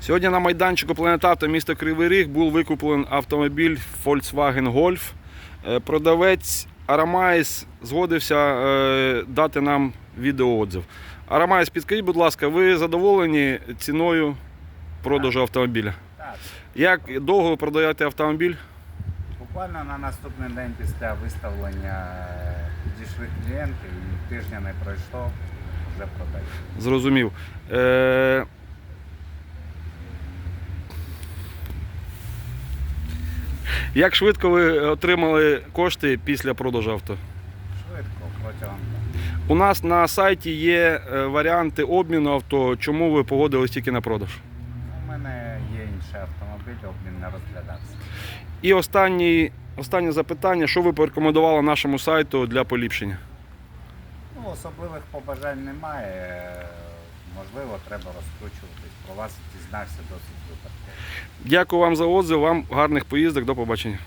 Сьогодні на майданчику Планетавто міста Кривий Ріг був викуплений автомобіль Volkswagen Golf. Е, Продавець Арамайс згодився е, дати нам відеоотзив. Арамайс, підкажіть, будь ласка, ви задоволені ціною продажу автомобіля? Так, Як довго ви продаєте автомобіль? буквально на наступний день після виставлення е, підійшли клієнти і тижня не пройшло, вже продають. Зрозумів. Е... Як швидко ви отримали кошти після продажу авто? Швидко, протягом. У нас на сайті є е, варіанти обміну авто. Чому ви погодились тільки на продаж? У мене є інший автомобіль, обмін не розглядався. І останній, останнє запитання: що ви порекомендували нашому сайту для поліпшення? Ну, особливих побажань немає. Можливо, треба розкручуватись. Про вас дізнався досить випадково. Дякую вам за отзив, вам гарних поїздок, до побачення.